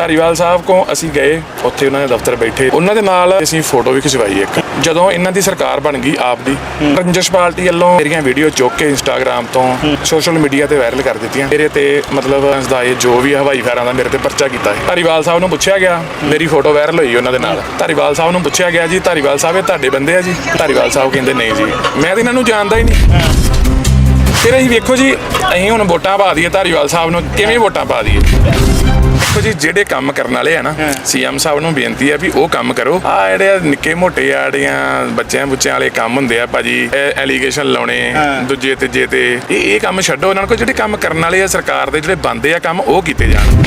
ਧਾਰੀਵਾਲ ਸਾਹਿਬ ਕੋ ਅਸੀਂ ਗਏ ਉੱਥੇ ਉਹਨਾਂ ਦੇ ਦਫ਼ਤਰ ਬੈਠੇ। ਉਹਨਾਂ ਦੇ ਨਾਲ ਅਸੀਂ ਫੋਟੋ ਵੀ ਖਿਚਵਾਈ ਇੱਕ। ਜਦੋਂ ਇਹਨਾਂ ਦੀ ਸਰਕਾਰ ਬਣ ਗਈ ਆਪ ਦੀ ਰੰਜਸ਼ ਪਾਰਟੀ ਵੱਲੋਂ ਮੇਰੀਆਂ ਵੀਡੀਓ ਚੁੱਕ ਕੇ ਇੰਸਟਾਗ੍ਰam ਤੋਂ ਸੋਸ਼ਲ ਮੀਡੀਆ ਤੇ ਵਾਇਰਲ ਕਰ ਦਿੱਤੀਆਂ। ਮੇਰੇ ਤੇ ਮਤਲਬ ਦਾ ਇਹ ਜੋ ਵੀ ਹਵਾਈ ਫੈਰਾਂ ਦਾ ਮੇਰੇ ਤੇ ਪਰਚਾ ਕੀਤਾ ਹੈ। ਧਾਰੀਵਾਲ ਸਾਹਿਬ ਨੂੰ ਪੁੱਛਿਆ ਗਿਆ ਮੇਰੀ ਫੋਟੋ ਵਾਇਰਲ ਹੋਈ ਉਹਨਾਂ ਦੇ ਨਾਲ। ਧਾਰੀਵਾਲ ਸਾਹਿਬ ਨੂੰ ਪੁੱਛਿਆ ਗਿਆ ਜੀ ਧਾਰੀਵਾਲ ਸਾਹਿਬ ਇਹ ਤੁਹਾਡੇ ਬੰਦੇ ਆ ਜੀ? ਧਾਰੀਵਾਲ ਸਾਹਿਬ ਕਹਿੰਦੇ ਨਹੀਂ ਜੀ। ਮੈਂ ਤਾਂ ਇਹਨਾਂ ਨੂੰ ਜਾਣਦਾ ਹੀ ਨਹੀਂ। ਫਿਰ ਅਸੀਂ ਵੇਖੋ ਜੀ ਅਸੀਂ ਹੁਣ ਵੋਟਾਂ ਪਾ ਦਈਏ ਧਾਰੀਵਾਲ ਸਾਹਿਬ ਨੂੰ ਕਿਵੇਂ ਵੋਟਾਂ ਪਾ ਦਈਏ? ਦੇਖੋ ਜੀ ਜਿਹੜੇ ਕੰਮ ਕਰਨ ਵਾਲੇ ਆ ਨਾ ਸੀਐਮ ਸਾਹਿਬ ਨੂੰ ਬੇਨਤੀ ਹੈ ਵੀ ਉਹ ਕੰਮ ਕਰੋ। ਆ ਜਿਹੜੇ ਨਿੱਕੇ ਮੋਟੇ ਆ ਜਿਹੜੀਆਂ ਬੱਚਿਆਂ ਬੁੱਚਿਆਂ ਵਾਲੇ ਕੰਮ ਹੁੰਦੇ ਆ ਭਾਜੀ ਐਲੀਗੇਸ਼ਨ ਲਾਉਣੇ ਦੂਜੇ ਤੀਜੇ ਤੇ ਇਹ ਇਹ ਕੰਮ ਛੱਡੋ ਉਹਨਾਂ ਕੋਲ ਜਿਹੜੇ ਕੰਮ ਕਰਨ ਵਾਲੇ ਆ ਸਰਕਾਰ ਦੇ ਜਿਹੜੇ ਬੰਦੇ ਆ ਕੰਮ ਉਹ ਕੀਤੇ ਜਾਣ।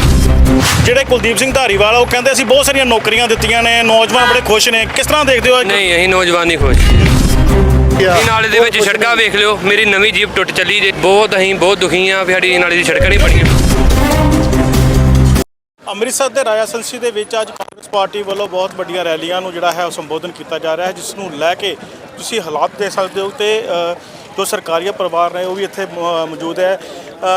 ਜਿਹੜੇ ਕੁਲਦੀਪ ਸਿੰਘ ਧਾਰੀਵਾਲ ਆ, ਉਹ ਕਹਿੰਦੇ ਅਸੀਂ ਬਹੁਤ ਸਾਰੀਆਂ ਨੌਕਰੀਆਂ ਦਿੱਤੀਆਂ ਨੇ ਨੌਜਵਾਨ ਬੜੇ ਖੁਸ਼ ਨੇ। ਕਿਸ ਤਰ੍ਹਾਂ ਦੇਖਦੇ ਹੋ? ਨਹੀਂ ਅਸੀਂ ਨੌਜਵਾਨ ਨਹੀਂ ਖੁਸ਼। ਇਹ ਨਾਲੇ ਦੇ ਵਿੱਚ ਸੜਕਾਂ ਵੇਖ ਲਿਓ ਮੇਰੀ ਨਵੀਂ ਜੀਪ ਟੁੱਟ ਚੱਲੀ ਜੇ। ਬਹੁਤ ਅਸੀਂ ਬਹੁਤ ਦੁਖੀ ਆ ਵੀ ਸਾਡੀ ਨਾਲੇ ਦੀ ਸੜਕਾਂ ਨਹੀਂ ਬਣੀਆਂ। ਅੰਮ੍ਰਿਤਸਰ ਦੇ ਰਾਜਾ ਸੰਸੀ ਦੇ ਵਿੱਚ ਅੱਜ ਕਾਂਗਰਸ ਪਾਰਟੀ ਵੱਲੋਂ ਬਹੁਤ ਵੱਡੀਆਂ ਰੈਲੀਆਂ ਨੂੰ ਜਿਹੜਾ ਹੈ ਉਹ ਸੰਬੋਧਨ ਕੀਤਾ ਜਾ ਰਿਹਾ ਹੈ, ਜਿਸ ਨੂੰ ਲੈ ਕੇ ਤੁਸੀਂ ਹਾਲਾਤ ਦੇਖ ਸਕਦੇ ਹੋ ਤੇ ਜੋ ਸਰਕਾਰੀਆ ਪਰਿਵਾਰ ਨੇ ਉਹ ਵੀ ਇੱਥੇ ਮੌਜੂਦ ਹੈ।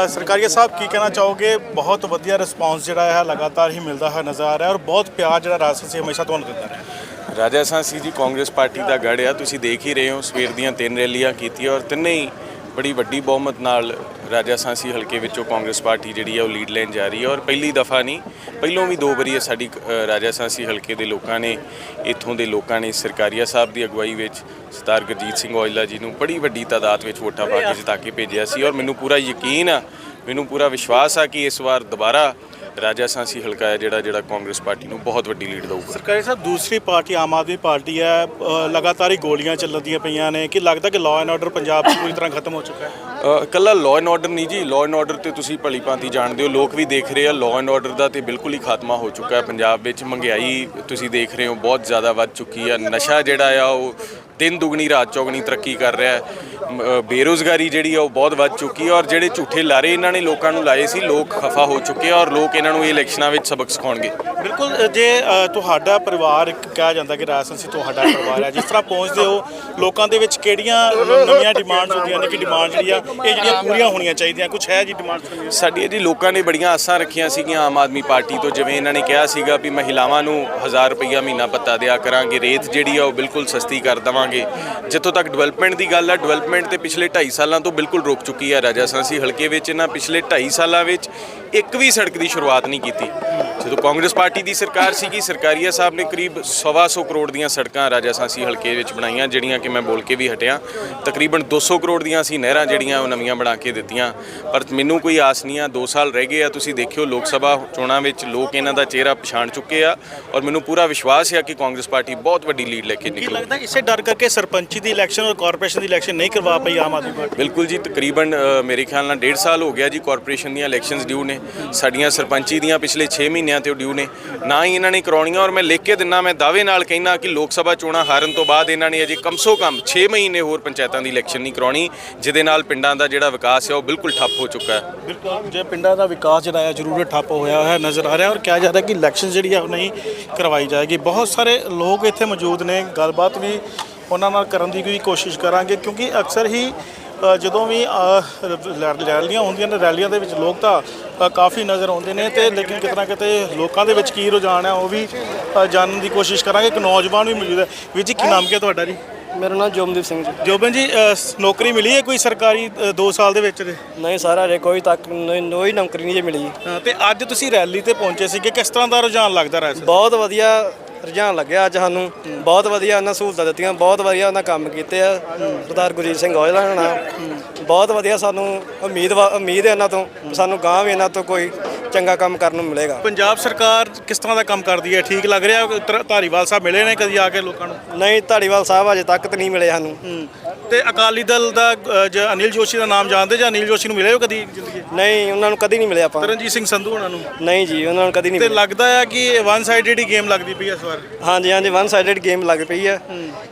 ਸਰਕਾਰੀਆ ਸਾਹਿਬ, ਕੀ ਕਹਿਣਾ ਚਾਹੋਗੇ? ਬਹੁਤ ਵਧੀਆ ਰਿਸਪਾਂਸ ਜਿਹੜਾ ਹੈ, ਲਗਾਤਾਰ ਹੀ ਮਿਲਦਾ ਹੈ ਨਜ਼ਰ ਆ ਰਿਹਾ ਔਰ ਬਹੁਤ ਪਿਆਰ ਜਿਹੜਾ ਰਾਜਾ ਸੰਸੀ ਹਮੇਸ਼ਾ ਤੁਹਾਨੂੰ ਦਿੰਦਾ ਰਿਹਾ ਰਾਜਾ ਸਾਂਸੀ ਜੀ ਕਾਂਗਰਸ ਪਾਰਟੀ ਦਾ ਗੜ੍ਹ ਆ, ਤੁਸੀਂ ਦੇਖ ਹੀ ਰਹੇ ਹੋ, ਸਵੇਰ ਦੀਆਂ ਤਿੰਨ ਰੈਲੀਆਂ ਕੀਤੀਆਂ ਔਰ ਤਿੰਨੇ ਹੀ ਬੜੀ ਵੱਡੀ ਬਹੁਮਤ ਨਾਲ ਰਾਜਾ ਸਾਂਸੀ ਹਲਕੇ ਵਿੱਚੋਂ ਕਾਂਗਰਸ ਪਾਰਟੀ ਜਿਹੜੀ ਆ ਉਹ ਲੀਡ ਲੈਣ ਜਾ ਰਹੀ ਹੈ ਔਰ ਪਹਿਲੀ ਦਫਾ ਨਹੀਂ ਪਹਿਲੋਂ ਵੀ ਦੋ ਵਾਰੀ ਸਾਡੀ ਅ, ਰਾਜਾ ਸਾਂਸੀ ਹਲਕੇ ਦੇ ਲੋਕਾਂ ਨੇ ਇੱਥੋਂ ਦੇ ਲੋਕਾਂ ਨੇ ਸਰਕਾਰੀਆ ਸਾਹਿਬ ਦੀ ਅਗਵਾਈ ਵਿੱਚ ਸਰਦਾਰ ਗੁਰਜੀਤ ਸਿੰਘ ਔਜਲਾ ਜੀ ਨੂੰ ਬੜੀ ਵੱਡੀ ਤਾਦਾਦ ਵਿੱਚ ਵੋਟਾਂ ਪਾ ਕੇ ਜਿਤਾ ਕੇ ਭੇਜਿਆ ਸੀ ਔਰ ਮੈਨੂੰ ਪੂਰਾ ਯਕੀਨ ਆ ਮੈਨੂੰ ਪੂਰਾ ਵਿਸ਼ਵਾਸ ਆ ਕਿ ਇਸ ਵਾਰ ਦੁਬਾਰਾ ਰਾਜਾ ਸਾਂਸੀ ਹਲਕਾ ਹੈ ਜਿਹੜਾ ਜਿਹੜਾ ਕਾਂਗਰਸ ਪਾਰਟੀ ਨੂੰ ਬਹੁਤ ਵੱਡੀ ਲੀਡ ਦਊਗਾ। ਸਰਕਾਰੀ ਸਾਹਿਬ ਦੂਸਰੀ ਪਾਰਟੀ ਆਮ ਆਦਮੀ ਪਾਰਟੀ ਹੈ ਲਗਾਤਾਰ ਹੀ ਗੋਲੀਆਂ ਚੱਲਦੀਆਂ ਪਈਆਂ ਨੇ। ਕਿ ਲੱਗਦਾ ਕਿ ਲਾਅ ਐਂਡ ਆਰਡਰ ਪੰਜਾਬ 'ਚ ਪੂਰੀ ਤਰ੍ਹਾਂ ਖਤਮ ਹੋ ਚੁੱਕਾ ਹੈ? ਅ, ਇਕੱਲਾ ਲਾਅ ਐਂਡ ਆਰਡਰ ਨਹੀਂ ਜੀ। ਲਾਅ ਐਂਡ ਆਰਡਰ ਤੇ ਤੁਸੀਂ ਭਲੀ ਭਾਂਤੀ ਜਾਣਦੇ ਹੋ। ਲੋਕ ਵੀ ਦੇਖ ਰਹੇ ਆ ਲਾਅ ਐਂਡ ਆਰਡਰ ਦਾ ਤੇ ਬਿਲਕੁਲ ਹੀ ਖਾਤਮਾ ਹੋ ਚੁੱਕਾ ਹੈ। ਪੰਜਾਬ ਵਿੱਚ ਮਹਿੰਗਾਈ ਤੁਸੀਂ ਦੇਖ ਰਹੇ ਹੋ ਬਹੁਤ ਜ਼ਿਆਦਾ ਵੱਧ ਚੁੱਕੀ ਹੈ ਨਸ਼ਾ ਜਿਹੜਾ ਆ ਉਹ ਦਿਨ ਦੁਗਣੀ ਰਾਤ ਚੌਗਣੀ ਤਰੱਕੀ ਕਰ ਰਿਹਾ ਹੈ। ਬੇਰੁਜ਼ਗਾਰੀ ਜਿਹੜੀ ਆ ਉਹ ਬਹੁਤ ਵੱਧ ਚੁੱਕੀ ਹੈ ਔਰ ਜਿਹੜੇ ਝੂਠੇ ਲਾਰੇ ਇਹਨਾਂ ਨੇ ਲੋਕਾਂ ਨੂੰ ਲਾਏ ਸੀ, ਲੋਕ ਖਫਾ ਹੋ ਚੁੱਕੇ ਔਰ ਲੋਕ ਇਹਨਾਂ ਨੂੰ ਇਹ ਇਲੈਕਸ਼ਨਾਂ ਵਿੱਚ ਸਬਕ ਸਿਖਾਉਣਗੇ। ਬਿਲਕੁਲ ਜੇ ਅ, ਤੁਹਾਡਾ ਪਰਿਵਾਰ ਇੱਕ ਕਿਹਾ ਜਾਂਦਾ ਕਿ ਰਾਜਸਥਾਨ ਸੀ ਤੁਹਾਡਾ ਪਰਿਵਾਰ ਹੈ ਜਿਸ ਤਰ੍ਹਾਂ ਪਹੁੰਚਦੇ ਹੋ ਲੋਕਾਂ ਦੇ ਵਿੱਚ ਕਿਹੜੀਆਂ ਨਵੀਆਂ ਡਿਮਾਂਡਸ ਹੁੰਦੀਆਂ ਨੇ ਕਿ ਡਿਮਾਂਡ ਜਿਹੜੀ ਆ ਇਹ ਜਿਹੜੀਆਂ ਪੂਰੀਆਂ ਹੋਣੀਆਂ ਚਾਹੀਦੀਆਂ ਕੁਝ ਹੈ ਜੀ ਡਿਮਾਂਡਸ ਸਾਡੀ ਜੀ ਲੋਕਾਂ ਨੇ ਬੜੀਆਂ ਆਸਾਂ ਰੱਖੀਆਂ ਸੀਗੀਆਂ ਆਮ ਆਦਮੀ ਪਾਰਟੀ ਤੋਂ ਜਿਵੇਂ ਇਹਨਾਂ ਨੇ ਕਿਹਾ ਸੀਗਾ ਵੀ ਮਹਿਲਾਵਾਂ ਨੂੰ 1000 ਰੁਪਈਆ ਮਹੀਨਾ ਭੱਤਾ ਦਿਆ ਕਰਾਂਗੇ ਰੇਤ ਜਿਹੜੀ ਆ ਉਹ ਬਿਲਕੁਲ ਸਸਤੀ ਕਰ ਦੇਵਾਂਗੇ। ਜਿੱਥੋਂ ਤੱਕ ਡਿਵੈਲਪਮੈਂਟ ਦੀ ਗੱਲ ਆ ਡਿਵੈਲਪਮੈਂਟ ਤੇ ਪਿਛਲੇ 2.5 ਸਾਲਾਂ ਤੋਂ ਬਿਲਕੁਲ ਰੁਕ ਚੁੱਕੀ ਆ ਰਾਜਾ ਸਾਂਸੀ ਹਲਕੇ ਵਿੱਚ ਇਹਨਾਂ ਪਿਛਲੇ 2.5 ਸਾਲਾਂ ਵਿੱਚ ਇੱਕ ਵੀ ਸੜਕ ਦੀ ਸ਼ੁਰੂਆਤ ਨਹੀਂ ਕੀਤੀ। ਜਦੋਂ ਕਾਂਗਰਸ ਪਾਰਟੀ ਦੀ ਸਰਕਾਰ ਸੀਗੀ ਸਰਕਾਰੀਆ ਸਾਹਿਬ ਨੇ ਕਰੀਬ 125 ਕਰੋੜ ਦੀਆਂ ਸੜਕਾਂ ਰਾਜਾ ਸਾਂਸੀ ਹਲਕੇ ਵਿੱਚ ਬਣਾਈਆਂ ਜਿਹੜੀਆਂ ਕਿ ਮੈਂ ਬੋਲ ਕੇ ਵੀ ਹਟਿਆ। ਤਕਰੀਬਨ 200 ਕਰੋੜ ਦੀਆਂ ਅਸੀਂ ਨਹਿਰਾਂ ਜਿਹੜੀਆਂ ਉਹ ਨਵੀਆਂ ਬਣਾ ਕੇ ਦਿੱਤੀਆਂ। ਪਰ ਮੈਨੂੰ ਕੋਈ ਆਸ ਨਹੀਂ ਆ 2 ਸਾਲ ਰਹਿ ਗਏ ਆ ਤੁਸੀਂ ਦੇਖਿਓ ਲੋਕ ਸਭਾ ਚੋਣਾਂ ਵਿੱਚ ਲੋਕ ਇਹਨਾਂ ਦਾ ਚਿਹਰਾ ਪਛਾਣ ਚੁੱਕੇ ਆ ਔਰ ਮੈਨੂੰ ਪੂਰਾ ਵਿਸ਼ਵਾਸ ਹੈ ਕਿ ਕਾਂਗਰਸ ਪਾਰਟੀ ਬਹੁਤ ਵੱਡੀ ਲੀਡ ਲੈ ਕੇ ਕੀ ਨਿਕਲੂ। ਲੱਗਦਾ ਇਸੇ ਡਰ ਕਰਕੇ ਸਰਪੰਚੀ ਦੀ ਇਲੈਕਸ਼ਨ ਔਰ ਕਾਰਪੋਰੇਸ਼ਨ ਦੀ ਇਲੈਕਸ਼ਨ ਨਹੀਂ ਕਰਵਾ ਪਈ ਆਮ ਆਦਮੀ ਪਾਰਟੀ? ਬਿਲਕੁਲ ਜੀ ਤਕਰੀਬਨ ਮੇਰੇ ਖਿਆਲ ਨਾਲ 1.5 ਸਾਲ ਹੋ ਗਿਆ ਜੀ ਕਾਰਪੋਰੇਸ਼ਨ ਦੀਆਂ ਇਲੈਕਸ਼ਨਸ ਡਿਊ ਨੇ। ਸਾਡੀਆਂ ਸਰਪੰਚੀ ਦੀਆਂ ਪਿਛਲੇ 6 ਮਹੀਨਿਆਂ ਤੇ ਡਿਊ ਨੇ। ਨਾ ਹੀ ਇਹਨਾਂ ਨੇ ਕਰਾਉਣੀਆਂ ਔਰ ਮੈਂ ਲਿਖ ਕੇ ਦਿੰਨਾ, ਮੈਂ ਦਾਅਵੇ ਨਾਲ ਕਹਿਣਾ ਕਿ ਲੋਕ ਸਭਾ ਚੋਣਾਂ ਹਾਰਨ ਤੋਂ ਬਾਅਦ ਇਹਨਾਂ ਨੇ ਅਜੇ ਕਮ ਸੋ ਕਮ 6 ਮਹੀਨੇ ਹੋਰ ਪੰਚਾਇਤਾਂ ਦੀ ਇਲੈਕਸ਼ਨ ਨਹੀਂ ਕਰਾਉਣੀ, ਜਿਹਦੇ ਨਾਲ ਪਿੰਡਾਂ ਦਾ ਜਿਹੜਾ ਵਿਕਾਸ ਹੈ ਉਹ ਬਿਲਕੁਲ ਠੱਪ ਹੋ ਚੁੱਕਾ ਹੈ। ਬਿਲਕੁਲ, ਜੇ ਪਿੰਡਾਂ ਦਾ ਵਿਕਾਸ ਜਿਹੜਾ ਹੈ ਜ਼ਰੂਰ ਠੱਪ ਹੋਇਆ ਹੈ ਨਜ਼ਰ ਆ ਰਿਹਾ ਔਰ ਕਿਹਾ ਜਾ ਰਿਹਾ ਕਿ ਇਲੈਕਸ਼ਨ ਜਿਹੜੀ ਆ ਉਹ ਨਹੀਂ ਕਰਵਾਈ ਜਾਏਗੀ। ਬਹੁਤ ਸਾਰੇ ਲੋਕ ਇੱਥੇ ਮੌਜੂਦ ਨੇ, ਗੱਲਬਾਤ ਵੀ ਉਹਨਾਂ ਨਾਲ ਕਰਨ ਦੀ ਵੀ ਕੋਸ਼ਿਸ਼ ਕਰਾਂਗੇ, ਕਿਉਂਕਿ ਅਕਸਰ ਹੀ ਜਦੋਂ ਵੀ ਰੈਲੀਆਂ ਹੁੰਦੀਆਂ ਨੇ ਰੈਲੀਆਂ ਦੇ ਵਿੱਚ ਲੋਕ ਤਾਂ ਕਾਫੀ ਨਜ਼ਰ ਆਉਂਦੇ ਨੇ ਤੇ ਲੇਕਿਨ ਕਿਤੇ ਨਾ ਕਿਤੇ ਲੋਕਾਂ ਦੇ ਵਿੱਚ ਕੀ ਰੁਝਾਨ ਹੈ ਉਹ ਵੀ ਜਾਣਨ ਦੀ ਕੋਸ਼ਿਸ਼ ਕਰਾਂਗੇ। ਇੱਕ ਨੌਜਵਾਨ ਵੀ ਮੌਜੂਦ ਹੈ। ਵੀਰ ਜੀ ਕੀ ਨਾਮ ਕੀ ਹੈ ਤੁਹਾਡਾ ਜੀ? ਮੇਰਾ ਨਾਮ ਜੋਮਦੀਪ ਸਿੰਘ ਜੀ। ਜੋਬਨ ਜੀ ਨੌਕਰੀ ਮਿਲੀ ਹੈ ਕੋਈ ਸਰਕਾਰੀ 2 ਸਾਲ ਦੇ ਵਿੱਚ ਨਹੀਂ ਸਾਰਾ ਹਜੇ ਕੋਈ ਤੱਕ ਨੋਈ ਨੌਕਰੀ ਨਹੀਂ ਜੇ। ਮਿਲੀ ਤੇ ਅੱਜ ਤੁਸੀਂ ਰੈਲੀ ਤੇ ਪਹੁੰਚੇ ਸੀਗੇ। ਕਿਸ ਤਰ੍ਹਾਂ ਦਾ ਰੁਝਾਨ ਲੱਗਦਾ ਰਿਹਾ ਬਹੁਤ ਵਧੀਆ ਰੁਝਾਨ ਲੱਗਿਆ ਅੱਜ ਸਾਨੂੰ। ਬਹੁਤ ਵਧੀਆ ਉਹਨਾਂ ਸਹੂਲਤਾਂ ਦਿੱਤੀਆਂ, ਬਹੁਤ ਵਧੀਆ ਉਹਨਾਂ ਕੰਮ ਕੀਤੇ ਆ। ਸਰਦਾਰ ਗੁਰਜੀਤ ਸਿੰਘ ਔਜਲਾ ਹੋਣਾ। ਬਹੁਤ ਵਧੀਆ ਸਾਨੂੰ ਉਮੀਦ ਵਾ- ਉਮੀਦ ਹੈ ਇਹਨਾਂ ਤੋਂ। ਸਾਨੂੰ ਗਾਂ ਵੀ ਇਹਨਾਂ ਤੋਂ ਕੋਈ ਚੰਗਾ ਕੰਮ ਕਰਨ ਨੂੰ ਮਿਲੇਗਾ। ਪੰਜਾਬ ਸਰਕਾਰ ਕਿਸ ਤਰ੍ਹਾਂ ਦਾ ਕੰਮ ਕਰਦੀ ਹੈ? ਠੀਕ ਲੱਗ ਰਿਹਾ? ਧਰ- ਧਾਰੀਵਾਲ ਸਾਹਿਬ ਮਿਲੇ ਨੇ ਕਦੀ ਆ ਕੇ ਲੋਕਾਂ ਨੂੰ? ਨਹੀਂ ਧਾਰੀਵਾਲ ਸਾਹਿਬ ਅਜੇ ਤੱਕ ਤਾਂ ਨਹੀਂ ਮਿਲੇ ਸਾਨੂੰ। ਤੇ ਅਕਾਲੀ ਦਲ ਦਾ ਅ, ਜ- ਅਨਿਲ ਜੋਸ਼ੀ ਦਾ ਨਾਮ ਜਾਣਦੇ ਜਾਂ ਅਨਿਲ ਜੋਸ਼ੀ ਨੂੰ ਮਿਲੇ ਹੋ ਕਦੀ ਜ਼ਿੰਦਗੀ 'ਚ? ਨਹੀਂ ਉਹਨਾਂ ਨੂੰ ਕਦੀ ਨਹੀਂ ਮਿਲੇ ਆਪਾਂ। ਰਣਜੀਤ ਸਿੰਘ ਸੰਧੂ ਉਹਨਾਂ ਨੂੰ? ਨਹੀਂ ਜੀ ਉਹਨਾਂ ਨੂੰ ਕਦੀ ਨਹੀਂ ਤੇ ਮਿਲੇ। ਲੱਗਦਾ ਹੈ ਕਿ ਵਨ ਸਾਈਡਡ ਹੀ ਗੇਮ ਲੱਗਦੀ ਪਈ ਹੈ ਇਸ ਵਾਰ। ਹਾਂਜੀ ਹਾਂਜੀ ਵਨ ਸਾਈਡਡ ਗੇਮ ਲੱਗ ਪਈ ਹੈ।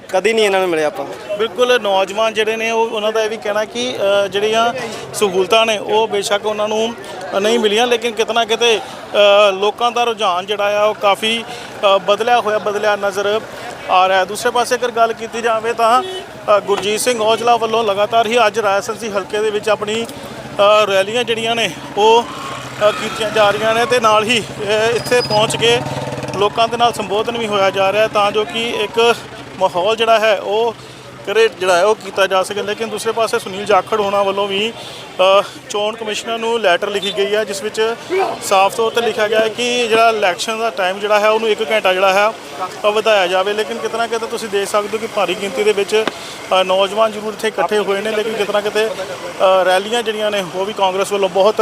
ਕਦੀ ਨਹੀਂ ਇਹਨਾਂ ਨੂੰ ਮਿਲੇ ਆਪਾਂ। ਬਿਲਕੁਲ ਨੌਜਵਾਨ ਜਿਹੜੇ ਨੇ ਉਹ ਉਹਨਾਂ ਦਾ ਇਹ ਵੀ ਕਹਿਣਾ ਕਿ ਅ, ਜਿਹੜੀਆਂ ਸਹੂਲਤਾਂ ਨੇ ਉਹ ਬੇਸ਼ੱਕ ਉਹਨਾਂ ਨੂੰ ਨਹੀਂ ਮਿਲੀਆਂ ਲੇਕਿਨ ਕਿਤੇ ਨਾ ਕਿਤੇ ਲੋਕਾਂ ਦਾ ਰੁਝਾਨ ਜਿਹੜਾ ਆ ਉਹ ਕਾਫੀ ਬਦਲਿਆ ਹੋਇਆ, ਬਦਲਿਆ ਨਜ਼ਰ ਆ ਰਿਹਾ ਦੂਸਰੇ ਪਾਸੇ ਅਗਰ ਗੱਲ ਕੀਤੀ ਜਾਵੇ ਤਾਂ ਗੁਰਜੀਤ ਸਿੰਘ ਔਜਲਾ ਵੱਲੋਂ ਲਗਾਤਾਰ ਹੀ ਅੱਜ ਰਾਜਸਥਾਨ ਹਲਕੇ ਦੇ ਵਿੱਚ ਆਪਣੀ ਰੈਲੀਆਂ ਜਿਹੜੀਆਂ ਨੇ, ਉਹ ਕੀਤੀਆਂ ਜਾ ਰਹੀਆਂ ਨੇ ਤੇ ਨਾਲ ਹੀ ਇੱਥੇ ਪਹੁੰਚ ਕੇ ਲੋਕਾਂ ਦੇ ਨਾਲ ਸੰਬੋਧਨ ਵੀ ਹੋਇਆ ਜਾ ਰਿਹਾ ਤਾਂ ਜੋ ਕਿ ਇੱਕ ਮਾਹੌਲ ਜਿਹੜਾ ਹੈ, ਉਹ ਕਰੇ ਜਿਹੜਾ ਹੈ, ਉਹ ਕੀਤਾ ਜਾ ਸਕੇ। ਲੇਕਿਨ ਦੂਸਰੇ ਪਾਸੇ ਸੁਨੀਲ ਜਾਖੜ ਹੋਣਾ ਵੱਲੋਂ ਵੀ ਚੋਣ ਕਮਿਸ਼ਨਰ ਨੂੰ ਲੈਟਰ ਲਿਖੀ ਗਈ ਹੈ, ਜਿਸ ਵਿੱਚ ਸਾਫ਼ ਤੌਰ ਤੇ ਲਿਖਿਆ ਗਿਆ ਹੈ ਕਿ ਜਿਹੜਾ ਇਲੈਕਸ਼ਨ ਦਾ ਟਾਈਮ ਜਿਹੜਾ ਹੈ, ਉਹਨੂੰ 1 ਘੰਟਾ ਜਿਹੜਾ ਹੈ ਉਹ ਵਧਾਇਆ ਜਾਵੇ। ਲੇਕਿਨ ਕਿਤਨਾ ਕਿਤੇ ਤੁਸੀਂ ਦੇਖ ਸਕਦੇ ਹੋ ਕਿ ਭਾਰੀ ਗਿਣਤੀ ਦੇ ਵਿੱਚ ਨੌਜਵਾਨ ਜ਼ਰੂਰ ਇੱਥੇ ਇਕੱਠੇ ਹੋਏ ਨੇ। ਲੇਕਿਨ ਕਿਤਨਾ ਕਿਤੇ ਰੈਲੀਆਂ ਜਿਹੜੀਆਂ ਨੇ, ਉਹ ਵੀ ਕਾਂਗਰਸ ਵੱਲੋਂ ਬਹੁਤ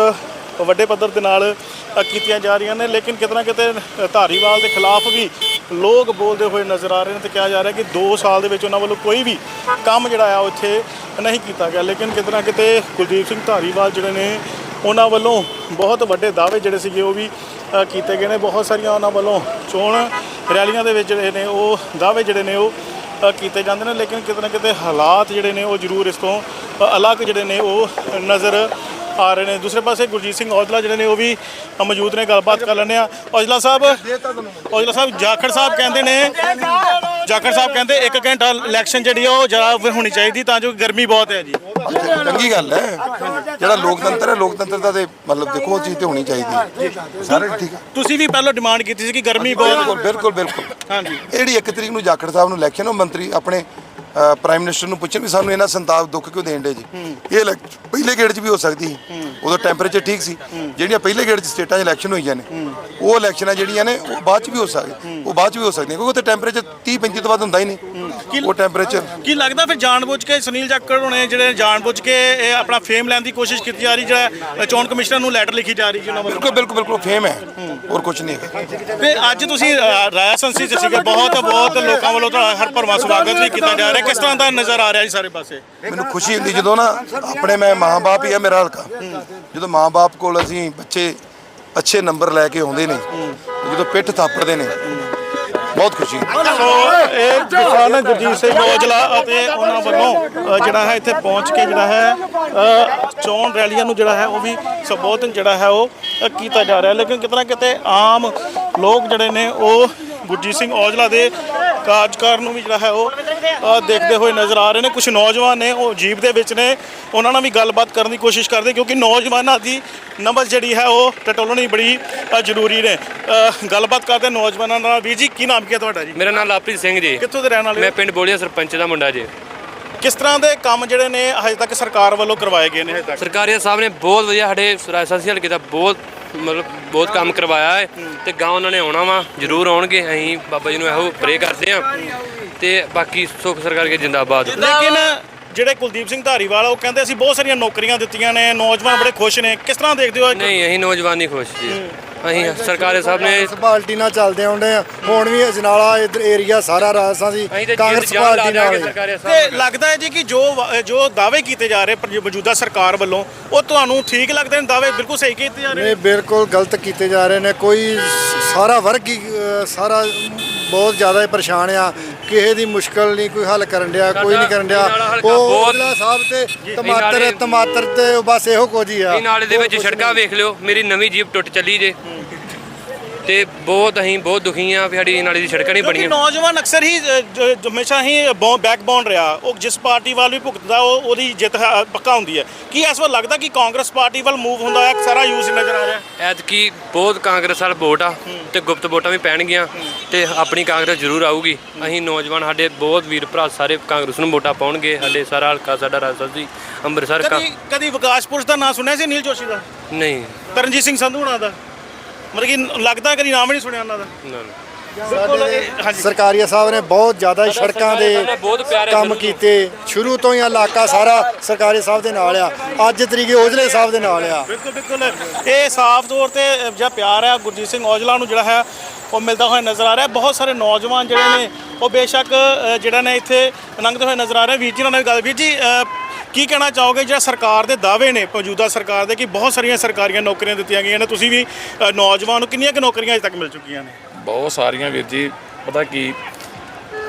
ਵੱਡੇ ਪੱਧਰ ਦੇ ਨਾਲ ਕੀਤੀਆਂ ਜਾ ਰਹੀਆਂ ਨੇ, ਲੇਕਿਨ ਕਿਤਨਾ ਕਿਤੇ ਧਾਰੀਵਾਲ ਦੇ ਖਿਲਾਫ ਵੀ ਲੋਕ ਬੋਲਦੇ ਹੋਏ ਨਜ਼ਰ ਆ ਰਹੇ ਨੇ ਤੇ ਕਿਹਾ ਜਾ ਰਿਹਾ ਕਿ 2 ਸਾਲ ਦੇ ਵਿੱਚ ਉਹਨਾਂ ਵੱਲੋਂ ਕੋਈ ਵੀ ਕੰਮ ਜਿਹੜਾ ਆ, ਉਹ ਇੱਥੇ ਨਹੀਂ ਕੀਤਾ ਗਿਆ। ਲੇਕਿਨ ਕਿਤਨਾ ਕਿਤੇ ਕੁਲਦੀਪ ਸਿੰਘ ਧਾਰੀਵਾਲ ਜਿਹੜੇ ਨੇ, ਉਹਨਾਂ ਵੱਲੋਂ ਬਹੁਤ ਵੱਡੇ ਦਾਅਵੇ ਜਿਹੜੇ ਸੀਗੇ, ਉਹ ਵੀ ਕੀਤੇ ਗਏ ਨੇ। ਬਹੁਤ ਸਾਰੀਆਂ ਉਹਨਾਂ ਵੱਲੋਂ ਚੋਣ ਰੈਲੀਆਂ ਦੇ ਵਿੱਚ ਜਿਹੜੇ ਨੇ, ਉਹ ਦਾਅਵੇ ਜਿਹੜੇ ਨੇ, ਉਹ ਕੀਤੇ ਜਾਂਦੇ ਨੇ। ਲੇਕਿਨ ਕਿਤੇ ਨਾ ਕਿਤੇ ਹਾਲਾਤ ਜਿਹੜੇ ਨੇ, ਉਹ ਜ਼ਰੂਰ ਇਸ ਤੋਂ ਅਲੱਗ ਜਿਹੜੇ ਨੇ, ਉਹ ਨਜ਼ਰ ਆ ਰਹੇ ਨੇ। ਦੂਸਰੇ ਪਾਸੇ ਗੁਰਜੀਤ ਸਿੰਘ ਔਜਲਾ ਜਿਹੜੇ ਨੇ ਉਹ ਵੀ ਮੌਜੂਦ ਨੇ ਗੱਲਬਾਤ ਕਰ ਲੈਂਦੇ ਆ ਔਜਲਾ ਸਾਹਿਬ ਔਜਲਾ ਸਾਹਿਬ ਜਾਖੜ ਸਾਹਿਬ ਕਹਿੰਦੇ ਨੇ ਜਾਖੜ ਸਾਹਿਬ ਕਹਿੰਦੇ 1 ਘੰਟਾ ਇਲੈਕਸ਼ਨ ਜਿਹੜੀ ਆ ਉਹ ਜ਼ਿਆਦਾ ਹੋਣੀ ਚਾਹੀਦੀ ਤਾਂ ਜੋ ਗਰਮੀ ਬਹੁਤ ਹੈ ਜੀ। ਚੰਗੀ ਗੱਲ ਹੈ। ਜਿਹੜਾ ਲੋਕਤੰਤਰ ਹੈ ਲੋਕਤੰਤਰ ਦਾ ਤੇ ਮਤਲਬ ਦੇਖੋ ਉਹ ਚੀਜ਼ ਤੇ ਹੋਣੀ ਚਾਹੀਦੀ ਹੈ। ਸਾਰੇ ਠੀਕ ਹੈ। ਤੁਸੀਂ ਵੀ ਪਹਿਲਾਂ ਡਿਮਾਂਡ ਕੀਤੀ ਸੀ ਕਿ ਗਰਮੀ ਬਹੁਤ ਬਿਲਕੁਲ ਬਿਲਕੁਲ ਹਾਂਜੀ। ਜਿਹੜੀ 1 ਤਰੀਕ ਨੂੰ ਜਾਖੜ ਸਾਹਿਬ ਨੂੰ ਇਲੈਕਸ਼ਨ ਉਹ ਮੰਤਰੀ ਆਪਣੇ ਪ੍ਰਾਈਮ ਮਿਨਿਸਟਰ ਨੂੰ ਪੁੱਛਣ ਵੀ ਸਾਨੂੰ ਇਹਨਾਂ ਸੰਤਾਪ ਦੁੱਖ ਕਿਉਂ ਦੇਣ ਦੇ ਜੀ? ਇਹ ਇਲੈਕ- ਪਹਿਲੇ ਗੇੜ 'ਚ ਵੀ ਹੋ ਸਕਦੀ ਸੀ। ਉਦੋਂ ਟੈਂਪਰੇਚਰ ਠੀਕ ਸੀ। ਜਿਹੜੀਆਂ ਪਹਿਲੇ ਗੇੜ 'ਚ ਸਟੇਟਾਂ 'ਚ ਇਲੈਕਸ਼ਨ ਹੋਈਆਂ ਨੇ, ਉਹ ਇਲੈਕਸ਼ਨਾਂ ਜਿਹੜੀਆਂ ਨੇ, ਉਹ ਬਾਅਦ 'ਚ ਵੀ ਹੋ ਸਕਦੀਆਂ ਉਹ ਬਾਅਦ 'ਚ ਵੀ ਹੋ ਸਕਦੀਆਂ ਕਿਉਂਕਿ ਉੱਥੇ ਟੈਂਪਰੇਚਰ 30 35 ਤੋਂ ਵੱਧ ਹੁੰਦਾ ਹੀ ਨਹੀਂ। ਉਹ ਟੈਂਪਰੇਚਰ ਕੀ ਲੱਗਦਾ ਫਿਰ ਜਾਣਬੁੱਝ ਕੇ ਸੁਨੀਲ ਜਾਖੜ ਹੋਣੇ ਜਿਹੜੇ ਜਾਣਬੁੱਝ ਕੇ ਇਹ ਆਪਣਾ ਫੇਮ ਲੈਣ ਦੀ ਕੋਸ਼ਿਸ਼ ਕੀਤੀ ਜਾ ਰਹੀ ਜਿਹੜਾ ਚੋਣ ਕਮਿਸ਼ਨਰ ਨੂੰ ਲੈਟਰ ਲਿਖੀ ਜਾ ਰਹੀ ਜੀ ਉਹਨਾਂ ਵੱਲੋਂ? ਬਿਲਕੁਲ ਬਿਲਕੁਲ ਬਿਲਕੁਲ ਫੇਮ ਹੈ। ਹੋਰ ਕੁਝ ਨਹੀਂ ਹੈ ਤੇ ਅੱਜ ਤੁਸੀਂ ਰਾਇਆ ਸੰਸੀ ਚ ਸੀਗੇ ਬਹੁਤ ਬਹੁਤ ਲੋਕਾਂ ਵੱਲੋਂ ਤੁਹਾਡਾ ਹਰ ਭਰਵਾਂ ਸਵਾਗਤ ਵੀ ਕੀਤਾ ਜਾ ਰਿਹਾ। ਕਿਸ ਤਰ੍ਹਾਂ ਦਾ ਨਜ਼ਰ ਆ ਰਿਹਾ ਜੀ ਸਾਰੇ ਪਾਸੇ? ਮੈਨੂੰ ਖੁਸ਼ੀ ਹੁੰਦੀ ਜਦੋਂ ਨਾ ਆਪਣੇ ਮੈਂ ਮਾਂ-ਬਾਪ ਹੀ ਆ ਮੇਰਾ ਹਲਕਾ। ਜਦੋਂ ਮਾਂ-ਬਾਪ ਕੋਲ ਅਸੀਂ ਬੱਚੇ ਅੱਛੇ ਨੰਬਰ ਲੈ ਕੇ ਆਉਂਦੇ ਨੇ ਜਦੋਂ ਪਿੱਠ ਥਾਪੜਦੇ ਨੇ ਬਹੁਤ ਖੁਸ਼ੀ। ਸੋ ਇਹ ਕਿਸਾਨ ਗੁਰਜੀਤ ਸਿੰਘ ਔਜਲਾ ਅਤੇ ਉਹਨਾਂ ਵੱਲੋਂ ਜਿਹੜਾ ਹੈ ਇੱਥੇ ਪਹੁੰਚ ਕੇ ਜਿਹੜਾ ਹੈ ਚੋਣ ਰੈਲੀਆਂ ਨੂੰ ਜਿਹੜਾ ਹੈ ਉਹ ਵੀ ਸੰਬੋਧਨ ਜਿਹੜਾ ਹੈ ਉਹ ਕੀਤਾ ਜਾ ਰਿਹਾ। ਲੇਕਿਨ ਕਿਤਨਾ ਕਿਤੇ ਆਮ ਲੋਕ ਜਿਹੜੇ ਨੇ ਉਹ ਗੁਰਜੀਤ ਸਿੰਘ ਔਜਲਾ ਦੇ ਕਾਰਜਕਾਰ ਨੂੰ ਵੀ ਜਿਹੜਾ ਹੈ ਉਹ ਅ, ਦੇਖਦੇ ਹੋਏ ਨਜ਼ਰ ਆ ਰਹੇ ਨੇ ਕੁਝ ਨੌਜਵਾਨ ਨੇ ਉਹ ਜੀਪ ਦੇ ਵਿੱਚ ਨੇ। ਉਹਨਾਂ ਨਾਲ ਵੀ ਗੱਲਬਾਤ ਕਰਨ ਦੀ ਕੋਸ਼ਿਸ਼ ਕਰਦੇ ਕਿਉਂਕਿ ਨੌਜਵਾਨਾਂ ਦੀ ਨਬਜ਼ ਜਿਹੜੀ ਹੈ ਉਹ ਟਟੋਲਣੀ ਬੜੀ ਅ, ਜ਼ਰੂਰੀ ਨੇ। ਅ, ਗੱਲਬਾਤ ਕਰਦੇ ਹਾਂ ਨੌਜਵਾਨਾਂ ਨਾਲ। ਵੀਰ ਜੀ ਕੀ ਨਾਮ ਕੀ ਹੈ ਤੁਹਾਡਾ ਜੀ? ਮੇਰਾ ਨਾਮ ਲਵਪ੍ਰੀਤ ਸਿੰਘ ਜੀ। ਕਿੱਥੋਂ ਦੇ ਰਹਿਣ ਵਾਲੇ ਮੈਂ ਹੋ? ਪਿੰਡ ਬੋਲੀਆ ਸਰਪੰਚ ਦਾ ਮੁੰਡਾ ਜੀ। ਕਿਸ ਤਰ੍ਹਾਂ ਦੇ ਕੰਮ ਜਿਹੜੇ ਨੇ ਹਜੇ ਤੱਕ ਸਰਕਾਰ ਵੱਲੋਂ ਕਰਵਾਏ ਗਏ ਨੇ ਹਜੇ ਤੱਕ? ਸਰਕਾਰੀ ਸਾਹਿਬ ਨੇ ਬਹੁਤ ਵਧੀਆ ਸਾਡੇ ਰਾਜਸਾਸੀ ਹਲਕੇ ਦਾ ਬਹੁਤ ਮਤਲਬ ਬਹੁਤ ਕੰਮ ਕਰਵਾਇਆ ਹੈ ਤੇ ਗਾਂ ਉਹਨਾਂ ਨੇ ਆਉਣਾ ਵਾ ਜ਼ਰੂਰ ਆਉਣਗੇ। ਅਸੀਂ ਬਾਬਾ ਜੀ ਨੂੰ ਇਹੋ ਪ੍ਰੇ ਕਰਦੇ ਆ ਤੇ ਬਾਕੀ ਸੁੱਖ ਸਰਕਾਰ ਕੇ ਜਿੰਦਾਬਾਦ। ਲੇਕਿਨ ਜਿਹੜੇ ਕੁਲਦੀਪ ਸਿੰਘ ਧਾਰੀਵਾਲ ਆ, ਉਹ ਕਹਿੰਦੇ ਅਸੀਂ ਬਹੁਤ ਸਾਰੀਆਂ ਨੌਕਰੀਆਂ ਦਿੱਤੀਆਂ ਨੇ ਨੌਜਵਾਨ ਬੜੇ ਖੁਸ਼ ਨੇ। ਕਿਸ ਤਰ੍ਹਾਂ ਦੇਖਦੇ ਹੋ ਨਹੀਂ ਅਸੀਂ ਨੌਜਵਾਨ ਨਹੀਂ ਖੁਸ਼ ਜੀ। ਅਸੀਂ ਸਰਕਾਰੀ ਸਾਹਿਬ ਨੇ ਕਾਂਗਰਸ ਪਾਰਟੀ ਨਾਲ ਚੱਲਦੇ ਆਉਂਦੇ ਆ ਹੁਣ ਵੀ ਅਜਨਾਲਾ ਇਧਰ ਏਰੀਆ ਸਾਰਾ ਰਾਜਸਥਾਨ ਅਸੀਂ ਤੇ ਕਾਂਗਰਸ ਪਾਰਟੀ ਨਾਲ ਹੈ। ਸਰਕਾਰੀ ਤੇ ਸਾਹਿਬ ਲੱਗਦਾ ਹੈ ਜੀ ਕਿ ਜੋ ਵਾ- ਜੋ ਦਾਅਵੇ ਕੀਤੇ ਜਾ ਰਹੇ ਪਰ- ਮੌਜੂਦਾ ਸਰਕਾਰ ਵੱਲੋਂ ਉਹ ਤੁਹਾਨੂੰ ਠੀਕ ਲੱਗਦੇ ਨੇ? ਦਾਅਵੇ ਬਿਲਕੁਲ ਸਹੀ ਕੀਤੇ ਜਾ ਰਹੇ ਨੇ? ਨਹੀਂ ਬਿਲਕੁਲ ਗਲਤ ਕੀਤੇ ਜਾ ਰਹੇ ਨੇ। ਕੋਈ ਸ- ਸਾਰਾ ਵਰਗ ਹੀ ਅ, ਸਾਰਾ ਬਹੁਤ ਜ਼ਿਆਦਾ ਹੀ ਪਰੇਸ਼ਾਨ ਆ। ਕਿਸੇ ਦੀ ਮੁਸ਼ਕਲ ਨਹੀਂ ਕੋਈ ਹੱਲ ਕਰਨ ਡਿਆ ਕੋਈ ਨਹੀਂ ਕਰਨ ਡਿਆ। ਉਹ ਔਜਲਾ ਸਾਹਿਬ ਤੇ ਟਮਾਟਰ ਟਮਾਟਰ ਤੇ ਬਸ ਇਹੋ ਕੁਝ ਹੀ ਆ। ਇਹ ਨਾਲੇ ਦੇ ਵਿੱਚ ਸੜਕਾਂ ਵੇਖ ਲਿਓ ਮੇਰੀ ਨਵੀਂ ਜੀਪ ਟੁੱਟ ਚੱਲੀ ਜੇ। ਤੇ ਬਹੁਤ ਅਸੀਂ ਬਹੁਤ ਦੁਖੀ ਆ ਵੀ ਸਾਡੀ ਨਾਲੇ ਦੀ ਸੜਕਾਂ ਨਹੀਂ ਕਿਉਂਕਿ ਬਣੀਆਂ ਨੌਜਵਾਨ ਅਕਸਰ ਹੀ ਅ, ਜ- ਜ- ਹਮੇਸ਼ਾ ਹੀ ਬੈਕਬਾਉਂਡ ਰਿਹਾ। ਉਹ ਜਿਸ ਪਾਰਟੀ ਵੱਲ ਵੀ ਭੁਗਤਦਾ ਉਹ ਉਹਦੀ ਜਿੱਤ ਹ- ਪੱਕਾ ਹੁੰਦੀ ਹੈ। ਕੀ ਇਸ ਵਾਰ ਲੱਗਦਾ ਕਿ ਕਾਂਗਰਸ ਪਾਰਟੀ ਵੱਲ ਮੂਵ ਹੁੰਦਾ ਹੈ ਸਾਰਾ ਯੂਜ਼ ਨਜ਼ਰ ਆ ਰਿਹਾ? ਹੈ ਐਤਕੀ ਬਹੁਤ ਕਾਂਗਰਸ ਵਾਲ ਵੋਟ ਆ ਤੇ ਗੁਪਤ ਵੋਟਾਂ ਵੀ ਪੈਣਗੀਆਂ ਤੇ ਆਪਣੀ ਕਾਂਗਰਸ ਜ਼ਰੂਰ ਆਊਗੀ। ਅਸੀਂ ਨੌਜਵਾਨ ਸਾਡੇ ਬਹੁਤ ਵੀਰ ਭਰਾ ਸਾਰੇ ਕਾਂਗਰਸ ਨੂੰ ਵੋਟਾਂ ਪਾਉਣਗੇ। ਸਾਡੇ ਸਾਰਾ ਹਲਕਾ ਸਾਡਾ ਰਾਜਸਥਾਨ ਜੀ ਅੰਮ੍ਰਿਤਸਰ ਕਾ ਕਦੀ ਕਦੀ ਵਿਕਾਸ ਪੁਰਸ਼ ਦਾ ਨਾਂ ਸੁਣਿਆ ਸੀ ਨੀਲ ਜੋਸ਼ੀ ਦਾ? ਨਹੀਂ। ਤਰਨਜੀਤ ਸਿੰਘ ਸੰਧੂ ਹੁਣਾਂ ਦਾ? ਮਤਲਬ ਕਿ ਲੱਗਦਾ ਕਦੀ ਨਾਮ ਹੀ ਨਹੀਂ ਸੁਣਿਆ ਉਹਨਾਂ ਦਾ। ਹਾਂਜੀ। ਸਰਕਾਰੀਆ ਸਾਹਿਬ ਨੇ ਬਹੁਤ ਜ਼ਿਆਦਾ ਹੀ ਸੜਕਾਂ ਦੇ ਸਾਡੇ ਕੰਮ। ਕੀਤੇ। ਸ਼ੁਰੂ ਤੋਂ ਹੀ ਇਲਾਕਾ ਸਾਰਾ ਸਰਕਾਰੀ ਸਾਹਿਬ ਦੇ ਨਾਲ ਆ। ਅੱਜ ਤਰੀਕੇ ਔਜਲੇ ਸਾਹਿਬ ਦੇ ਨਾਲ ਆ। ਬਿਲਕੁਲ ਬਿਲਕੁਲ। ਇਹ ਸਾਫ਼ ਤੌਰ ਤੇ ਜਿਹੜਾ ਪਿਆਰ ਹੈ ਗੁਰਜੀਤ ਸਿੰਘ ਔਜਲਾ ਨੂੰ ਜਿਹੜਾ ਹੈ ਉਹ ਮਿਲਦਾ ਹੋਇਆ ਨਜ਼ਰ ਆ ਰਿਹਾ। ਬਹੁਤ ਸਾਰੇ ਨੌਜਵਾਨ ਜਿਹੜੇ ਨੇ ਉਹ ਬੇਸ਼ੱਕ ਜਿਹੜਾ ਨੇ ਇੱਥੇ ਲੰਘਦੇ ਹੋਏ ਨਜ਼ਰ ਆ ਰਹੇ। ਵੀਰ ਜੀ ਨਾਲ ਗੱਲ ਵੀਰ ਜੀ ਕੀ ਕਹਿਣਾ ਚਾਹੋਗੇ? ਜਿਹੜਾ ਸਰਕਾਰ ਦੇ ਦਾਅਵੇ ਨੇ ਮੌਜੂਦਾ ਸਰਕਾਰ ਦੇ ਕਿ ਬਹੁਤ ਸਾਰੀਆਂ ਸਰਕਾਰੀਆਂ ਨੌਕਰੀਆਂ ਦਿੱਤੀਆਂ ਗਈਆਂ ਨੇ ਤੁਸੀਂ ਵੀ ਅ, ਨੌਜਵਾਨ ਨੂੰ ਕਿੰਨੀਆਂ ਕੁ ਨੌਕਰੀਆਂ ਅਜੇ ਤੱਕ ਮਿਲ ਚੁੱਕੀਆਂ ਨੇ? ਬਹੁਤ ਸਾਰੀਆਂ ਵੀਰ ਜੀ ਪਤਾ ਕੀ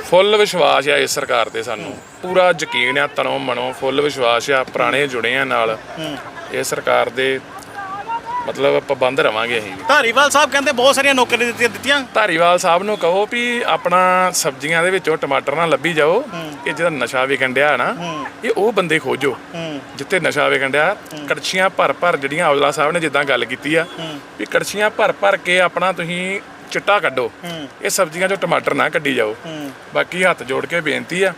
ਫੁੱਲ ਵਿਸ਼ਵਾਸ ਆ ਇਸ ਸਰਕਾਰ ਤੇ ਸਾਨੂੰ। ਪੂਰਾ ਯਕੀਨ ਆ ਤਨੋਂ ਮਨੋਂ ਫੁੱਲ ਵਿਸ਼ਵਾਸ ਆ ਪੁਰਾਣੇ ਜੁੜੇ ਆ ਨਾਲ। ਇਹ ਸਰਕਾਰ ਦੇ ਮਤਲਬ ਪਾਬੰਦ ਰਵਾਂਗੇ ਅਸੀਂ ਧਾਰੀਵਾਲ ਸਾਹਿਬ ਕਹਿੰਦੇ ਬਹੁਤ ਸਾਰੀਆਂ ਨੌਕਰੀਆਂ ਦਿੱਤੀਆਂ ਦਿੱਤੀਆਂ। ਧਾਰੀਵਾਲ ਸਾਹਿਬ ਨੂੰ ਕਹੋ ਵੀ ਆਪਣਾ ਸਬਜ਼ੀਆਂ ਦੇ ਵਿੱਚੋਂ ਟਮਾਟਰ ਨਾ ਲੱਭੀ ਜਾਓ ਇਹ ਜਿਹੜਾ ਨਸ਼ਾ ਵਿਕਣ ਡਿਆ ਨਾ ਇਹ ਉਹ ਬੰਦੇ ਖੋਜੋ ਜਿੱਥੇ ਨਸ਼ਾ ਵਿਕਣ ਡਿਆ। ਕੜਛੀਆਂ ਭਰ ਭਰ ਜਿਹੜੀਆਂ ਔਜਲਾ ਸਾਹਿਬ ਨੇ ਜਿੱਦਾਂ ਗੱਲ ਕੀਤੀ ਆ ਵੀ ਕੜਛੀਆਂ ਭਰ ਭਰ ਕੇ ਆਪਣਾ ਤੁਸੀਂ ਚਿੱਟਾ ਕੱਢੋ। ਇਹ ਸਬਜ਼ੀਆਂ ਚੋਂ ਟਮਾਟਰ ਨਾ ਕੱਢੀ ਜਾਓ। ਬਾਕੀ ਹੱਥ ਜੋੜ ਕੇ ਬੇਨਤੀ ਆ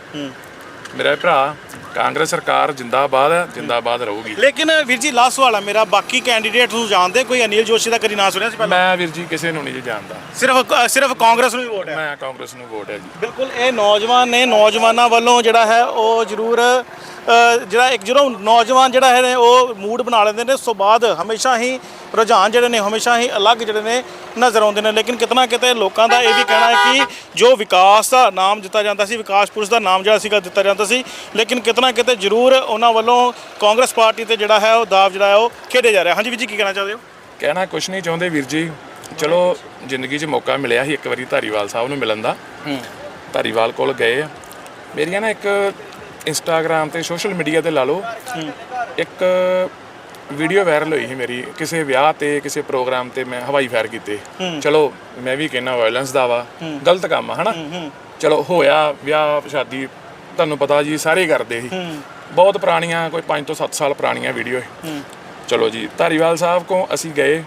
ਮੇਰਾ ਭਰਾ ਕਾਂਗਰਸ ਸਰਕਾਰ ਜਿੰਦਾਬਾਦ ਹੈ ਜਿੰਦਾਬਾਦ ਰਹੂਗੀ। ਲੇਕਿਨ ਵੀਰ ਜੀ ਲਾਸਟ ਸਵਾਲ ਆ ਮੇਰਾ ਬਾਕੀ ਕੈਂਡੀਡੇਟ ਨੂੰ ਜਾਣਦੇ ਕੋਈ ਅਨਿਲ ਜੋਸ਼ੀ ਦਾ ਕਦੀ ਨਾਂ ਸੁਣਿਆ ਸੀ ਪਹਿਲਾਂ? ਮੈਂ ਵੀਰ ਜੀ ਕਿਸੇ ਨੂੰ ਨਹੀਂ ਜੀ ਜਾਣਦਾ। ਸਿਰਫ ਸਿਰਫ ਕਾਂਗਰਸ ਨੂੰ ਹੀ ਵੋਟ ਹੈ। ਮੈਂ ਕਾਂਗਰਸ ਨੂੰ ਵੋਟ ਹੈ ਜੀ। ਬਿਲਕੁਲ ਇਹ ਨੌਜਵਾਨ ਨੇ ਨੌਜਵਾਨਾਂ ਵੱਲੋਂ ਜਿਹੜਾ ਹੈ ਉਹ ਜ਼ਰੂਰ ਜਿਹੜਾ ਇੱਕ ਜਦੋਂ ਨੌਜਵਾਨ ਜਿਹੜਾ ਹੈ ਉਹ ਮੂਡ ਬਣਾ ਲੈਂਦੇ ਨੇ ਉਸ ਤੋਂ ਬਾਅਦ ਹਮੇਸ਼ਾ ਹੀ ਰੁਝਾਨ ਜਿਹੜੇ ਨੇ ਹਮੇਸ਼ਾ ਹੀ ਅਲੱਗ ਜਿਹੜੇ ਨੇ ਨਜ਼ਰ ਆਉਂਦੇ ਨੇ। ਲੇਕਿਨ ਕਿਤਨਾ ਕਿਤੇ ਲੋਕਾਂ ਦਾ ਇਹ ਵੀ ਕਹਿਣਾ ਹੈ ਕਿ ਜੋ ਵਿਕਾਸ ਦਾ ਨਾਮ ਦਿੱਤਾ ਜਾਂਦਾ ਸੀ ਵਿਕਾਸ ਪੁਰਸ਼ ਦਾ ਨਾਮ ਜਿਹੜਾ ਸੀਗਾ ਦਿੱਤਾ ਜਾਂਦਾ ਸੀ ਲੇਕਿਨ ਕਿਤਨਾ ਕਿਤੇ ਜ਼ਰੂਰ ਉਹਨਾਂ ਵੱਲੋਂ ਕਾਂਗਰਸ ਪਾਰਟੀ ਤੇ ਜਿਹੜਾ ਹੈ ਉਹ ਦਾਅਵ ਜਿਹੜਾ ਹੈ ਉਹ ਖੇਡਿਆ ਜਾ ਰਿਹਾ। ਹਾਂਜੀ ਵੀਰ ਜੀ ਕੀ ਕਹਿਣਾ ਚਾਹਦੇ ਹੋ? ਕਹਿਣਾ ਕੁਛ ਨਹੀਂ ਚਾਹੁੰਦੇ ਵੀਰ ਜੀ। ਚਲੋ ਜ਼ਿੰਦਗੀ 'ਚ ਮੌਕਾ ਮਿਲਿਆ ਸੀ ਇੱਕ ਵਾਰੀ ਧਾਰੀਵਾਲ ਸਾਹਿਬ ਨੂੰ ਮਿਲਣ ਦਾ। ਧਾਰੀਵਾਲ ਕੋਲ ਗਏ। ਮੇਰੀਆਂ ਨਾ ਇੱਕ ਇੰਸਟਾਗ੍ਰam ਤੇ ਸੋਸ਼ਲ ਮੀਡੀਆ ਤੇ ਲਾ ਲਓ ਇੱਕ ਵੀਡੀਓ ਵਾਇਰਲ ਹੋਈ ਸੀ ਮੇਰੀ ਕਿਸੇ ਵਿਆਹ ਤੇ ਕਿਸੇ ਪ੍ਰੋਗਰਾਮ ਤੇ ਮੈਂ ਹਵਾਈ ਫਾਇਰ ਕੀਤੇ। ਚਲੋ ਮੈਂ ਵੀ ਕਹਿੰਨਾ ਵਾਇਲੈਂਸ ਦਾ ਵਾ ਗਲਤ ਕੰਮ ਆ ਹਨਾ? ਚਲੋ ਹੋਇਆ ਵਿਆਹ ਸ਼ਾਦੀ ਤੁਹਾਨੂੰ ਪਤਾ ਜੀ ਸਾਰੇ ਕਰਦੇ ਸੀ। ਬਹੁਤ ਪੁਰਾਣੀਆਂ ਕੋਈ 5 ਤੋਂ 7 ਸਾਲ ਪੁਰਾਣੀਆਂ ਵੀਡੀਓ ਹੈ। ਚਲੋ ਜੀ ਧਾਰੀਵਾਲ ਸਾਹਿਬ ਕੋ ਅਸੀਂ ਗਏ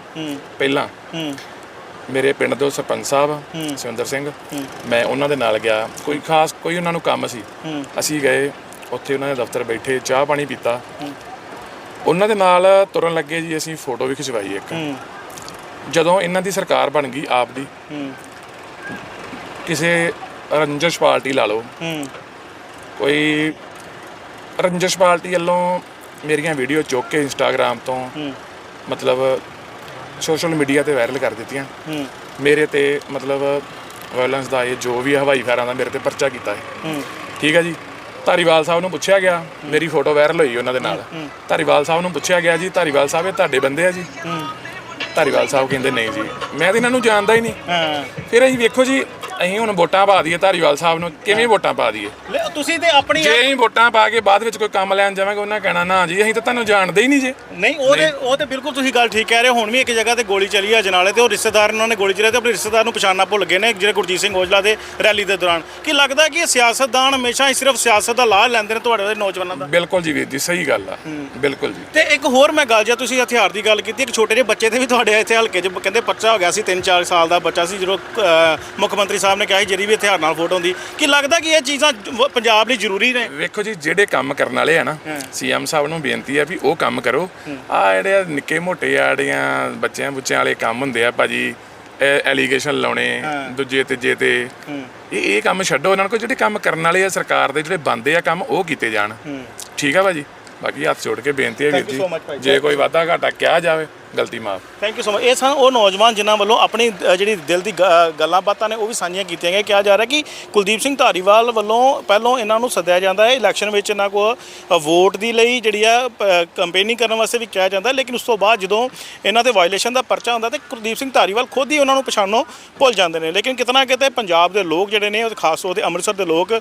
ਪਹਿਲਾਂ। ਮੇਰੇ ਪਿੰਡ ਦੇ ਸਰਪੰਚ ਸਾਹਿਬ ਸਿਵੰਦਰ ਸਿੰਘ। ਮੈਂ ਉਹਨਾਂ ਦੇ ਨਾਲ ਗਿਆ। ਕੋਈ ਖਾਸ ਕੋਈ ਉਹਨਾਂ ਨੂੰ ਕੰਮ ਸੀ। ਅਸੀਂ ਗਏ। ਉੱਥੇ ਉਹਨਾਂ ਦੇ ਦਫ਼ਤਰ ਬੈਠੇ ਚਾਹ ਪਾਣੀ ਪੀਤਾ। ਉਹਨਾਂ ਦੇ ਨਾਲ ਤੁਰਨ ਲੱਗੇ ਜੀ ਅਸੀਂ ਫੋਟੋ ਵੀ ਖਿਚਵਾਈ ਇੱਕ। ਜਦੋਂ ਇਹਨਾਂ ਦੀ ਸਰਕਾਰ ਬਣ ਗਈ ਆਪ ਦੀ ਕਿਸੇ ਰੰਜਸ਼ ਪਾਰਟੀ ਲਾ ਲਓ। ਕੋਈ ਰੰਜਸ਼ ਪਾਰਟੀ ਵੱਲੋਂ ਮੇਰੀਆਂ ਵੀਡੀਓ ਚੁੱਕ ਕੇ ਇੰਸਟਾਗ੍ਰam ਤੋਂ ਮਤਲਬ ਸੋਸ਼ਲ ਮੀਡੀਆ ਤੇ ਵਾਇਰਲ ਕਰ ਦਿੱਤੀਆਂ। ਮੇਰੇ ਤੇ ਮਤਲਬ ਵਾਇਲੈਂਸ ਦਾ ਇਹ ਜੋ ਵੀ ਹਵਾਈ ਫਾਇਰਾਂ ਦਾ ਮੇਰੇ ਤੇ ਪਰਚਾ ਕੀਤਾ ਹੈ। ਠੀਕ ਹੈ ਜੀ? ਧਾਰੀਵਾਲ ਸਾਹਿਬ ਨੂੰ ਪੁੱਛਿਆ ਗਿਆ ਮੇਰੀ ਫੋਟੋ ਵਾਇਰਲ ਹੋਈ ਉਹਨਾਂ ਦੇ ਨਾਲ। ਧਾਰੀਵਾਲ ਸਾਹਿਬ ਨੂੰ ਪੁੱਛਿਆ ਗਿਆ ਜੀ ਧਾਰੀਵਾਲ ਸਾਹਿਬ ਇਹ ਤੁਹਾਡੇ ਬੰਦੇ ਆ ਜੀ? ਧਾਰੀਵਾਲ ਸਾਹਿਬ ਕਹਿੰਦੇ ਨਹੀਂ ਜੀ। ਮੈਂ ਤਾਂ ਇਹਨਾਂ ਨੂੰ ਜਾਣਦਾ ਹੀ ਨਹੀਂ। ਫਿਰ ਅਸੀਂ ਵੇਖੋ ਜੀ ਅਸੀਂ ਹੁਣ ਵੋਟਾਂ ਪਾ ਦਈਏ ਧਾਰੀਵਾਲ ਸਾਹਿਬ ਨੂੰ ਕਿਵੇਂ ਵੋਟਾਂ ਪਾ ਦਈਏ? ਲੈ, ਤੁਸੀਂ ਤੇ ਆਪਣੀ ਜੇ ਅਸੀਂ ਵੋਟਾਂ ਪਾ ਕੇ ਬਾਅਦ ਵਿੱਚ ਕੋਈ ਕੰਮ ਲੈਣ ਜਾਵਾਂਗੇ ਉਹਨਾਂ ਕਹਿਣਾ ਨਾ ਜੀ ਅਸੀਂ ਤਾਂ ਤੁਹਾਨੂੰ ਜਾਣਦੇ ਹੀ ਨਹੀਂ ਜੇ। ਨਹੀਂ ਉਹ ਤੇ ਉਹ ਤੇ ਬਿਲਕੁਲ ਤੁਸੀਂ ਗੱਲ ਠੀਕ ਕਹਿ ਰਹੇ ਹੋ। ਹੁਣ ਵੀ ਇੱਕ ਜਗ੍ਹਾ ਤੇ ਗੋਲੀ ਚੱਲੀ ਆ ਜਨਾਲੇ ਤੇ ਉਹ ਰਿਸ਼ਤੇਦਾਰ ਉਹਨਾਂ ਨੇ ਗੋਲੀ ਚਲਾਈ ਤੇ ਆਪਣੇ ਰਿਸ਼ਤੇਦਾਰ ਨੂੰ ਪਛਾਣਨਾ ਭੁੱਲ ਗਏ ਨੇ ਜਿਹੜੇ ਗੁਰਜੀਤ ਸਿੰਘ ਔਜਲਾ ਦੇ ਰੈਲੀ ਦੇ ਦੌਰਾਨ। ਕੀ ਲੱਗਦਾ ਕਿ ਇਹ ਸਿਆਸਤਦਾਨ ਹਮੇਸ਼ਾ ਹੀ ਸਿਰਫ ਸਿਆਸਤ ਦਾ ਲਾਭ ਲੈਂਦੇ ਨੇ ਤੁਹਾਡੇ ਨੌਜਵਾਨਾਂ ਦਾ? ਬਿਲਕੁਲ ਜੀ ਵੀਰ ਜੀ ਸਹੀ ਗੱਲ ਆ। ਬਿਲਕੁਲ ਜੀ। ਤੇ ਇੱਕ ਹੋਰ ਮੈਂ ਗੱਲ ਜੇ ਤੁਸੀਂ ਹਥਿਆਰ ਦੀ ਗੱਲ ਕੀਤੀ ਇੱਕ ਛੋਟੇ ਜਿਹੇ ਬੱਚੇ ਤੇ ਵੀ ਤੁਹਾਡੇ ਇੱਥੇ ਹਲਕੇ 'ਚ ਕਹਿੰਦੇ ਪਰਚਾ ਹੋ ਗਿਆ ਸੀ 3-4 ਸਾਲ ਦਾ ਬੱਚਾ ਸੀ ਜਦੋਂ ਮੁੱਖ ਮੰਤਰੀ ਸਾਹਿਬ ਨੇ ਕਿਹਾ ਜਿਹੜੀ ਵੀ ਹਥਿਆਰ ਨਾਲ ਫੋਟੋ ਹੁੰਦੀ ਕੀ ਲੱਗਦਾ ਕਿ ਇਹ ਚੀਜ਼ਾਂ ਪੰਜਾਬ ਲਈ ਜ਼ਰੂਰੀ ਨੇ? ਵੇਖੋ ਜੀ ਜਿਹੜੇ ਕੰਮ ਕਰਨ ਵਾਲੇ ਆ ਨਾ ਸੀਐਮ ਸਾਹਿਬ ਨੂੰ ਬੇਨਤੀ ਆ ਵੀ ਉਹ ਕੰਮ ਕਰੋ। ਆ ਜਿਹੜੇ ਆ ਨਿੱਕੇ ਮੋਟੇ ਆ ਜਿਹੜੀਆਂ ਬੱਚਿਆਂ ਬੁੱਚਿਆਂ ਵਾਲੇ ਕੰਮ ਹੁੰਦੇ ਆ ਭਾਜੀ ਐਲੀਗੇਸ਼ਨ ਲਾਉਣੇ ਦੂਜੇ ਤੀਜੇ ਤੇ ਇਹ ਇਹ ਕੰਮ ਛੱਡੋ ਇਹਨਾਂ ਕੋਲ ਜਿਹੜੇ ਕੰਮ ਕਰਨ ਵਾਲੇ ਆ ਸਰਕਾਰ ਦੇ ਜਿਹੜੇ ਬੰਦੇ ਆ ਕੰਮ ਉਹ ਕੀਤੇ ਜਾਣ। ਠੀਕ ਆ ਭਾਜੀ? ਬਾਕੀ ਹੱਥ ਜੋੜ ਕੇ ਬੇਨਤੀ ਹੈ ਵੀਰ। ਜੀ ਜੇ ਕੋਈ ਵਾਧਾ ਘਾਟਾ ਕਿਹਾ ਜਾਵੇ ਗਲਤੀ ਮਾਫ। ਥੈਂਕ ਯੂ ਸੋ ਮਚ ਇਹ ਸਨ ਉਹ ਨੌਜਵਾਨ ਜਿਨ੍ਹਾਂ ਵੱਲੋਂ ਆਪਣੀ ਅ, ਜਿਹੜੀ ਦਿਲ ਦੀ ਗ- ਗੱਲਾਂ ਬਾਤਾਂ ਨੇ ਉਹ ਵੀ ਸਾਂਝੀਆਂ ਕੀਤੀਆਂ ਗਈਆਂ। ਕਿਹਾ ਜਾ ਰਿਹਾ ਕਿ ਕੁਲਦੀਪ ਸਿੰਘ ਧਾਰੀਵਾਲ ਵੱਲੋਂ ਪਹਿਲੋਂ ਇਹਨਾਂ ਨੂੰ ਸੱਦਿਆ ਜਾਂਦਾ ਹੈ। ਇਲੈਕਸ਼ਨ ਵਿੱਚ ਇਹਨਾਂ ਕੋਲ ਵੋਟ ਦੀ ਲਈ ਜਿਹੜੀ ਆ ਕੰਪੇਨਿੰਗ ਕਰਨ ਵਾਸਤੇ ਵੀ ਕਿਹਾ ਜਾਂਦਾ ਲੇਕਿਨ ਉਸ ਤੋਂ ਬਾਅਦ ਜਦੋਂ ਇਹਨਾਂ ਤੇ ਵਾਇਲੇਸ਼ਨ ਦਾ ਪਰਚਾ ਹੁੰਦਾ ਤੇ ਕੁਲਦੀਪ ਸਿੰਘ ਧਾਰੀਵਾਲ ਖੁਦ ਹੀ ਉਹਨਾਂ ਨੂੰ ਪਛਾਣਨੋਂ ਭੁੱਲ ਜਾਂਦੇ ਨੇ। ਲੇਕਿਨ ਕਿਤਨਾ ਕਿਤੇ ਪੰਜਾਬ ਦੇ ਲੋਕ ਜਿਹੜੇ ਨੇ ਉਹ ਖਾਸ ਤੌਰ ਤੇ ਅੰਮ੍ਰਿਤਸਰ ਦੇ ਲੋਕ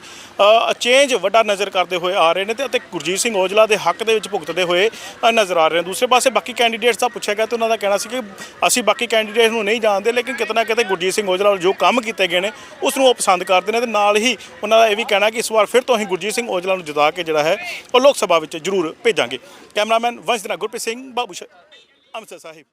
ਚੇਂਜ ਵੱਡਾ ਨਜ਼ਰ ਕਰਦੇ ਹੋਏ ਆ ਰਹੇ ਨੇ ਤੇ ਅਤੇ ਗੁਰਜੀਤ ਸਿੰਘ ਔਜਲਾ ਦੇ ਹੱਕ ਦੇ ਵਿੱਚ ਭੁਗਤਦੇ ਹੋਏ ਅ, ਨਜ਼ਰ ਆ ਰਹੇ ਨੇ। ਦੂਸਰੇ ਪਾਸੇ ਬਾਕੀ ਕੈਂਡੀਡੇਟਸ ਦਾ ਪੁੱਛਿਆ ਗਿਆ ਤੇ ਉਹਨਾਂ ਦਾ ਕਹਿਣਾ ਸੀ ਕਿ ਅਸੀਂ ਬਾਕੀ ਕੈਂਡੀਡੇਟਸ ਨੂੰ ਨਹੀਂ ਜਾਣਦੇ, ਲੇਕਿਨ ਕਿਤਨਾ ਕਿਤੇ ਗੁਰਜੀਤ ਸਿੰਘ ਔਜਲਾ ਵੱਲ ਜੋ ਕੰਮ ਕੀਤੇ ਗਏ ਨੇ ਉਸ ਨੂੰ ਉਹ ਪਸੰਦ ਕਰਦੇ ਨੇ ਤੇ ਨਾਲ ਹੀ ਉਹਨਾਂ ਦਾ ਇਹ ਵੀ ਕਹਿਣਾ ਕਿ ਇਸ ਵਾਰ ਫਿਰ ਤੋਂ ਅਸੀਂ ਗੁਰਜੀਤ ਸਿੰਘ ਔਜਲਾ ਨੂੰ ਜਿਤਾ ਕੇ ਜਿਹੜਾ ਹੈ, ਉਹ ਲੋਕ ਸਭਾ ਵਿੱਚ ਜ਼ਰੂਰ ਭੇਜਾਂਗੇ। ਕੈਮਰਾਮੈਨ ਵੰਸ਼ ਗੁਰਪ੍ਰੀਤ ਸਿੰਘ, ਬਾਬੂ ਸ਼ਾਹ, ਅੰਮ੍ਰਿਤਸਰ ਸਾਹਿਬ।